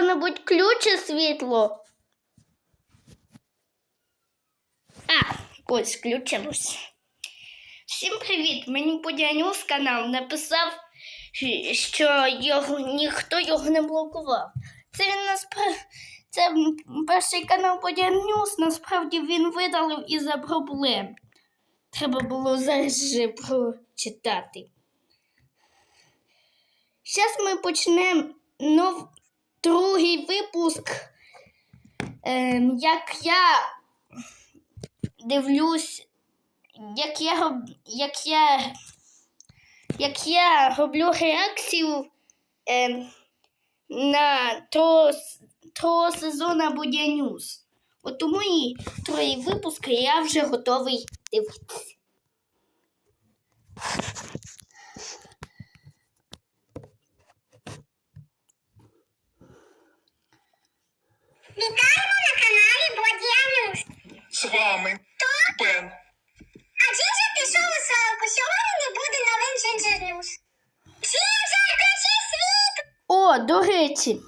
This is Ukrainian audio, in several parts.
хто-небудь включить світло? А, ось включилось. Всім привіт! Мені Подянюс канал написав, що його, ніхто його не блокував. Це він наспра... Це перший канал Подянюс, насправді він видалив із-за проблем. Треба було зараз прочитати. Зараз ми почнемо нов... другий випуск. Ем, як я дивлюсь, як я, як я, як я роблю реакцію ем, на того, сезону Будя Ньюс. От тому і троє випуски я вже готовий дивитися. Вітаємо на каналі Бодіанюш. З вами Пен. А Джинджер пішов у свалку. Сьогодні не буде новин Джинджер Ньюс. Джинджер, включи світ! О, до речі,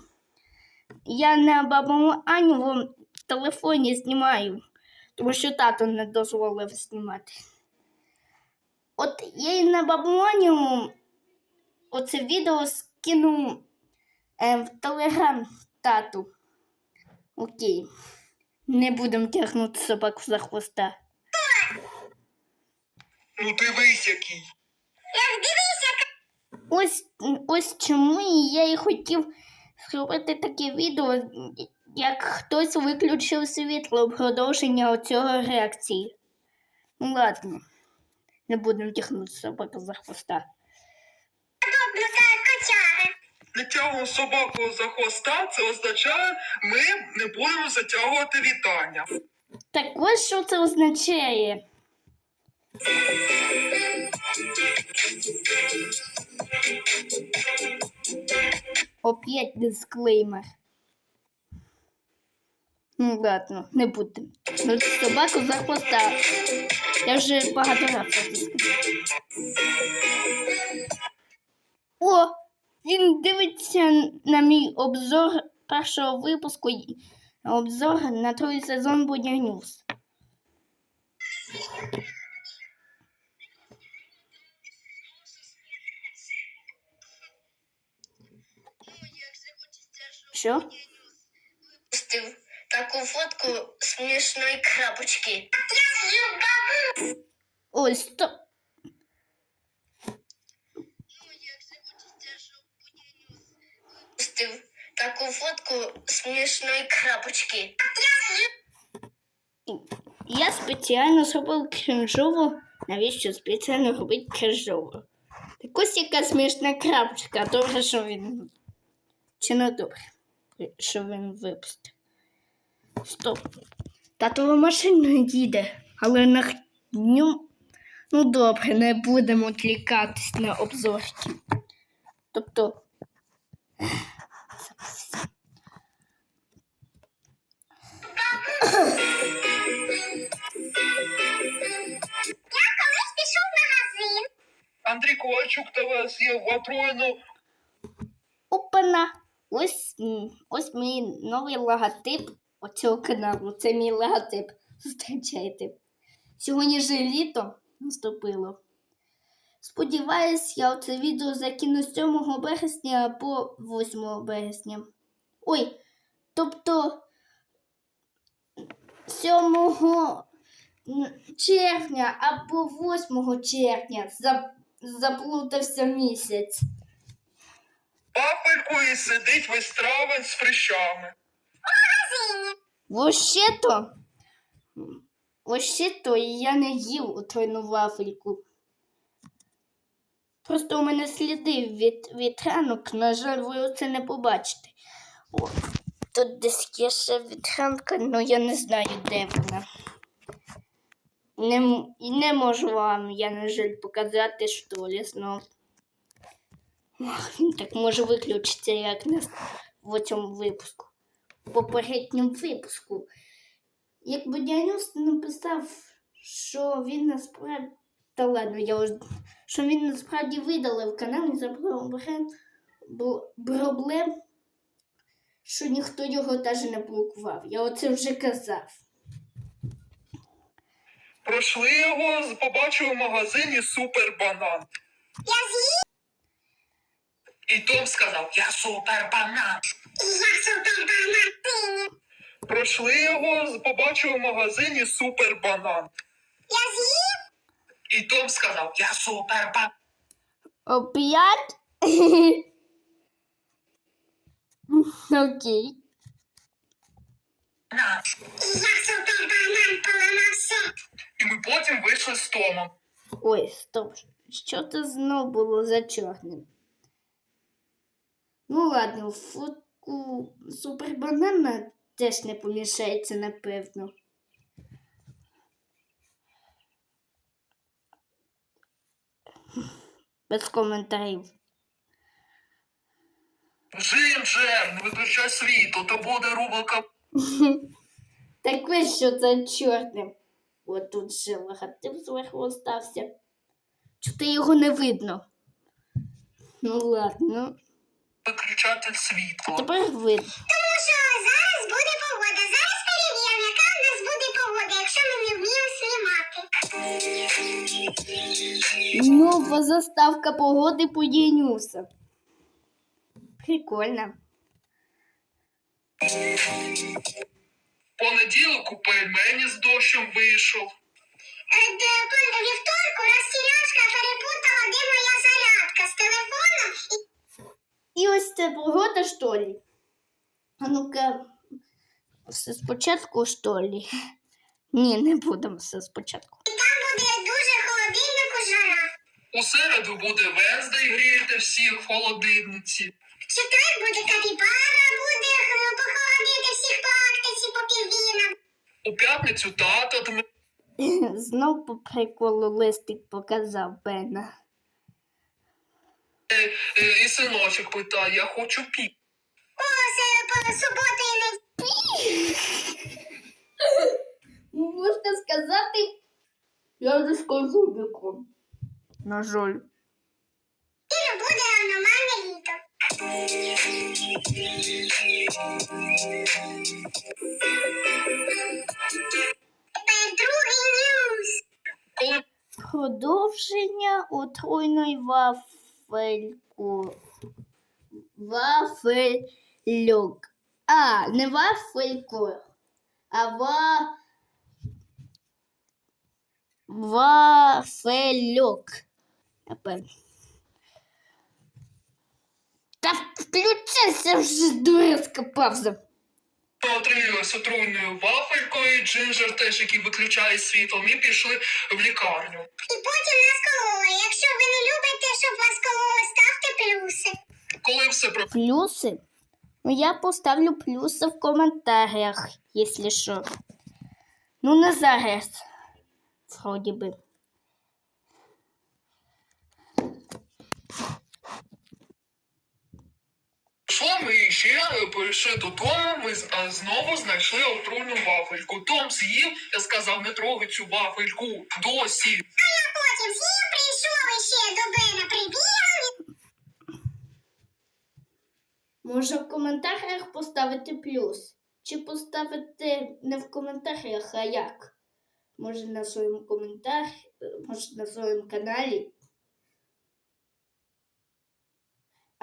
я на бабому Аню в телефоні знімаю, тому що тато не дозволив знімати. От я і на бабу Аню оце відео скину е, в телеграм тату. Окей. Не будемо тягнути собаку за хвоста. Ну дивись який. Як дивись, яка Ось, ось чому і я і хотів зробити таке відео, як хтось виключив світло продовження цього реакції. Ну ладно, не будемо тягнути собаку за хвоста. Тягнув собаку за хвоста, це означає, ми не будемо затягувати вітання. Так ось що це означає. Опять дисклеймер. Ну ладно, не будемо. Ну, собаку за хвоста. Я вже багато разів. О, він дивиться на мій обзор першого випуску. Обзор на другий сезон Будя Ньюс. Що? Випустив таку фотку смішної крапочки. Я з'їв Випустив таку фотку смішної крапочки. Я спеціально зробив кринжово. Навіщо спеціально робити кринжово? Так ось яка смішна крапочка. Добре, що він. Чи не добре, що він випустив. Стоп. Татова машина їде, але на ньому. Ну добре, не будемо відлікатись на обзорки. Тобто. Я колись пішов в. Андрій Ковальчук тебе з'їв отруєну. Опана! Ось, ось мій новий логотип оцього каналу. Це мій логотип. Зустрічайте. Сьогодні же літо наступило. Сподіваюсь, я це відео закину 7 березня або 8 березня. Ой, тобто 7 червня або 8 червня. Заплутався місяць. Папельку і сидить весь травень з прищами. Вообще-то, вообще-то я не їв отойну вафельку. Просто у мене сліди від, ранок, на жаль, ви це не побачите. О, тут десь є ще вітранка, але я не знаю, де вона. Не, не можу вам, я, на жаль, показати, що він так може виключитися, як на, в цьому випуску попередньому випуску. Якби Дянюс написав, що він насправді. Та ладно, я вже... що він насправді видалив канал і за проблем, що ніхто його навіть не блокував. Я оце вже казав. Пройшли його, з- побачив у магазині супер банан. Я з'їв, І Том сказав: Я супер банан. і я супербанан. Пройшли його, з- побачив у магазині супер банан. Я з'їв, І Том сказав: Я супер. Оп'ять? Окей. я все. І ми потім вийшли з Томом. Ой, стоп. Що це знов було за чорним? Ну ладно, фотку супербанана теж не помішається, напевно. Без коментарів. Джинджер, не виключай світло, то буде рубрика. Так ось що це чорним. От тут ще логотип зверху остався. Чути його не видно. Ну ладно. Виключатель світла. Тепер видно. Нова заставка погоди по Єнюса. Прикольно. Понеділок у пельмені з дощем вийшов. Е, Вівторку розтіряшка перепутала, де моя зарядка з телефоном і І ось це погода, що ли? А ну-ка, все спочатку, що ли? Ні, не будемо все спочатку. У середу буде Венздей гріяти всіх в холодильниці. В четвер буде капібара, буде е, похолодити всіх по Арктиці, по піввінам. У п'ятницю тато Дмитро Знов по приколу листик показав Бена. е, і синочок питає, я хочу пі. О, це по суботу і неділю. Можна сказати, я не скажу біком. На жаль. буде нормальне літо. Тепер другий ньюс. Продовження отруйної вафельку. Вафельок. А, не вафельку, а ва... Вафельок. Напевно. Та включайся вже, дурецька павза. отруїлися отруйною вафелькою, Джинджер теж, який виключає світло, ми пішли в лікарню. І потім нас кололи. Якщо ви не любите, щоб вас кололи, ставте плюси. Коли все про Плюсы? Ну, я поставлю плюсы в комментариях, если что. Ну, на зараз. Вроде бы. Ще прийшли додому, ми знову знайшли отруйну вафельку. Том з'їв, я сказав, не трогай цю вафельку. Досі. А потім з'їв, прийшов іще до Бена, прибігав. Може в коментарях поставити плюс. Чи поставити не в коментарях, а як? Може на своєму коментарі, може на своєму каналі.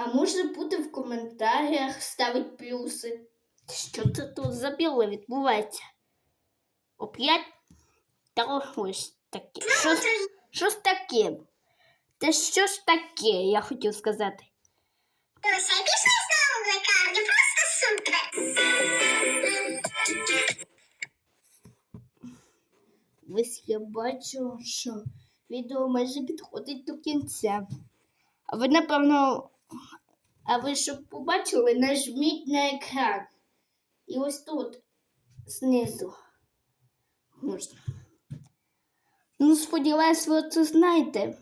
А може бути в коментарях ставити плюси. Що це тут за біле відбувається? Оп'ять? Та ось таке. Що, ж- що ж таке? Та що ж таке, я хотів сказати. Дося, і пішли знову в лікарню, просто супер. Ось я бачу, що відео майже підходить до кінця. А ви, напевно, а ви щоб побачили, нажміть на екран. І ось тут, знизу. Можна. Ну, сподіваюсь, ви це знаєте.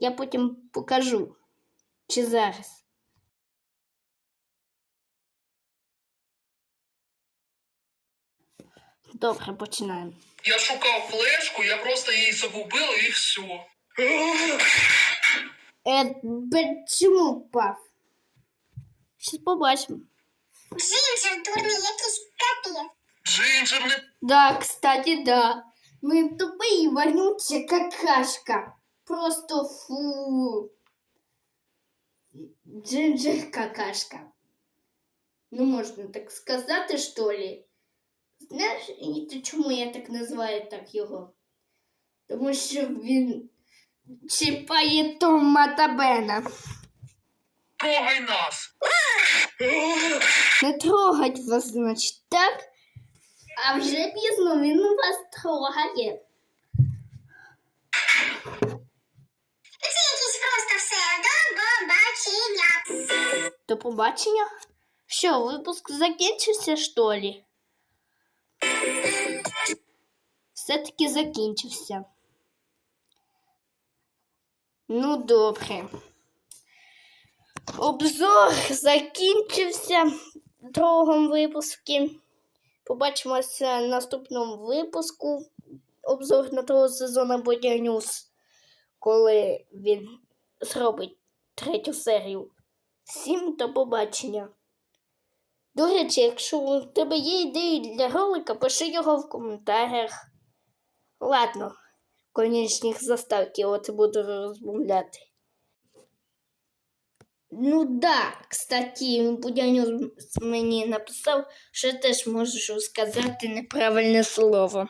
Я потім покажу. Чи зараз. Добре, починаємо. Я шукав флешку, я просто її загубив і все. Е, бе- чому впав? Щас побачимо. Джинджер дурний якийсь капець. Джинджер не Да, кстати, да. Мы тупые, вонючая какашка. Просто фу. Джинджер какашка. Ну, можно так сказати, що ли? Знаєш, і ти чому я так називаю так його? Тому що він чіпає Тома Бена. трогай нас. Не трогать вас, значить, так? А вже пізно він вас трогає. Це якесь просто все до побачення. До побачення. Що, випуск закінчився, що ли? Все-таки закінчився. Ну, добре. Обзор закінчився в другому випуску. Побачимося в наступному випуску. Обзор на того сезону Бодя Ньюс, коли він зробить третю серію. Всім до побачення. До речі, якщо у тебе є ідеї для ролика, пиши його в коментарях. Ладно, конечних заставки от буду розмовляти. Ну да, кстати, Будяню мені написав, що я теж можу сказати неправильне слово.